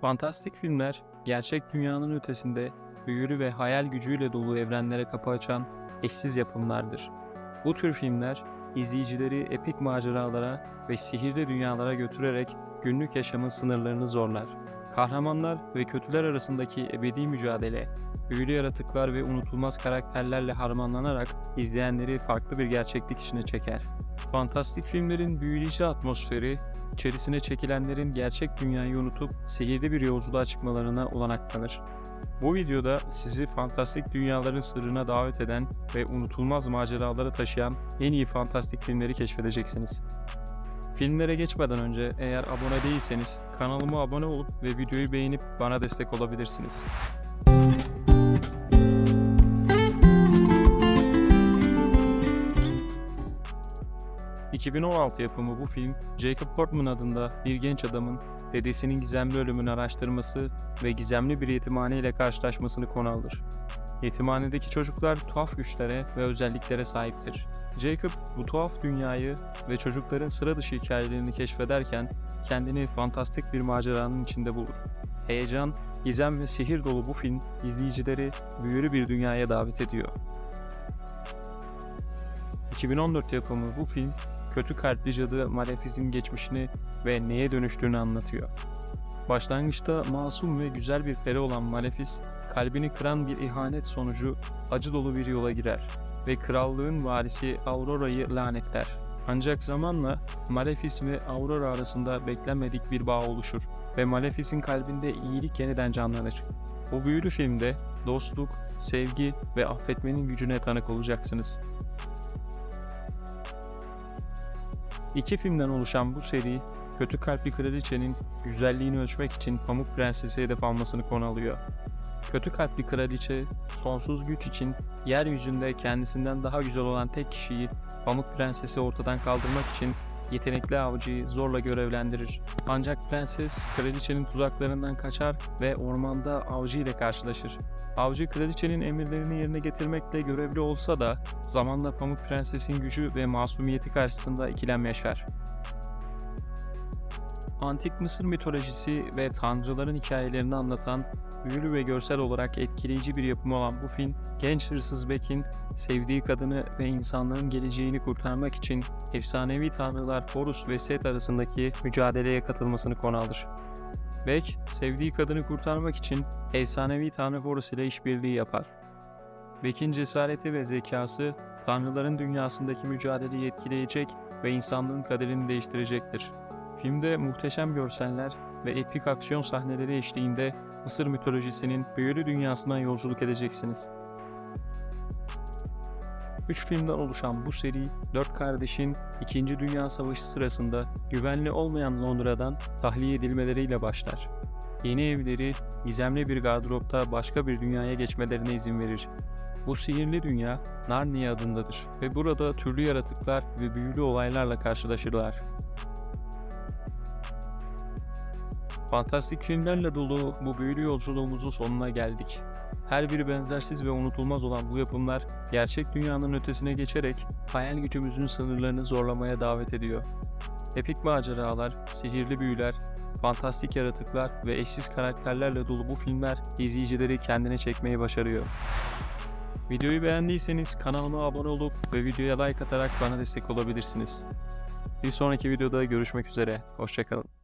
Fantastik filmler, gerçek dünyanın ötesinde büyülü ve hayal gücüyle dolu evrenlere kapı açan eşsiz yapımlardır. Bu tür filmler, izleyicileri epik maceralara ve sihirli dünyalara götürerek günlük yaşamın sınırlarını zorlar. Kahramanlar ve kötüler arasındaki ebedi mücadele, büyülü yaratıklar ve unutulmaz karakterlerle harmanlanarak izleyenleri farklı bir gerçeklik içine çeker. Fantastik filmlerin büyüleyici atmosferi, içerisine çekilenlerin gerçek dünyayı unutup sihirli bir yolculuğa çıkmalarına olanak tanır. Bu videoda sizi fantastik dünyaların sırrına davet eden ve unutulmaz maceralara taşıyan en iyi fantastik filmleri keşfedeceksiniz. Filmlere geçmeden önce eğer abone değilseniz kanalıma abone olup ve videoyu beğenip bana destek olabilirsiniz. ...2016 yapımı bu film, Jacob Portman adında bir genç adamın dedesinin gizemli ölümünü araştırması ve gizemli bir yetimhane ile karşılaşmasını konu alır. Yetimhanedeki çocuklar tuhaf güçlere ve özelliklere sahiptir. Jacob bu tuhaf dünyayı ve çocukların sıra dışı hikayelerini keşfederken kendini fantastik bir maceranın içinde bulur. Heyecan, gizem ve sihir dolu bu film izleyicileri büyülü bir dünyaya davet ediyor. 2014 yapımı bu film kötü kalpli cadı Malefiz'in geçmişini ve neye dönüştüğünü anlatıyor. Başlangıçta masum ve güzel bir peri olan Malefiz, kalbini kıran bir ihanet sonucu acı dolu bir yola girer ve krallığın varisi Aurora'yı lanetler. Ancak zamanla Malefiz ve Aurora arasında beklenmedik bir bağ oluşur ve Malefiz'in kalbinde iyilik yeniden canlanır. Bu büyülü filmde dostluk, sevgi ve affetmenin gücüne tanık olacaksınız. İki filmden oluşan bu seri, kötü kalpli kraliçenin güzelliğini ölçmek için Pamuk Prenses'i hedef almasını konu alıyor. Kötü kalpli kraliçe, sonsuz güç için yeryüzünde kendisinden daha güzel olan tek kişiyi Pamuk Prenses'i ortadan kaldırmak için yetenekli avcıyı zorla görevlendirir. Ancak prenses kraliçenin tuzaklarından kaçar ve ormanda avcı ile karşılaşır. Avcı kraliçenin emirlerini yerine getirmekle görevli olsa da zamanla Pamuk Prenses'in gücü ve masumiyeti karşısında ikilem yaşar. Antik Mısır mitolojisi ve tanrıların hikayelerini anlatan büyülü ve görsel olarak etkileyici bir yapım olan bu film, genç hırsız Beck'in sevdiği kadını ve insanlığın geleceğini kurtarmak için efsanevi tanrılar Horus ve Set arasındaki mücadeleye katılmasını konu alır. Beck, sevdiği kadını kurtarmak için efsanevi tanrı Horus ile işbirliği yapar. Beck'in cesareti ve zekası, tanrıların dünyasındaki mücadeleyi etkileyecek ve insanlığın kaderini değiştirecektir. Filmde muhteşem görseller ve epik aksiyon sahneleri eşliğinde Mısır mitolojisinin büyülü dünyasına yolculuk edeceksiniz. Üç filmden oluşan bu seri, dört kardeşin İkinci Dünya Savaşı sırasında güvenli olmayan Londra'dan tahliye edilmeleriyle başlar. Yeni evleri, gizemli bir gardıropta başka bir dünyaya geçmelerine izin verir. Bu sihirli dünya Narnia adındadır ve burada türlü yaratıklar ve büyülü olaylarla karşılaşırlar. Fantastik filmlerle dolu bu büyülü yolculuğumuzun sonuna geldik. Her biri benzersiz ve unutulmaz olan bu yapımlar gerçek dünyanın ötesine geçerek hayal gücümüzün sınırlarını zorlamaya davet ediyor. Epik maceralar, sihirli büyüler, fantastik yaratıklar ve eşsiz karakterlerle dolu bu filmler izleyicileri kendine çekmeyi başarıyor. Videoyu beğendiyseniz kanalıma abone olup ve videoya like atarak bana destek olabilirsiniz. Bir sonraki videoda görüşmek üzere. Hoşçakalın.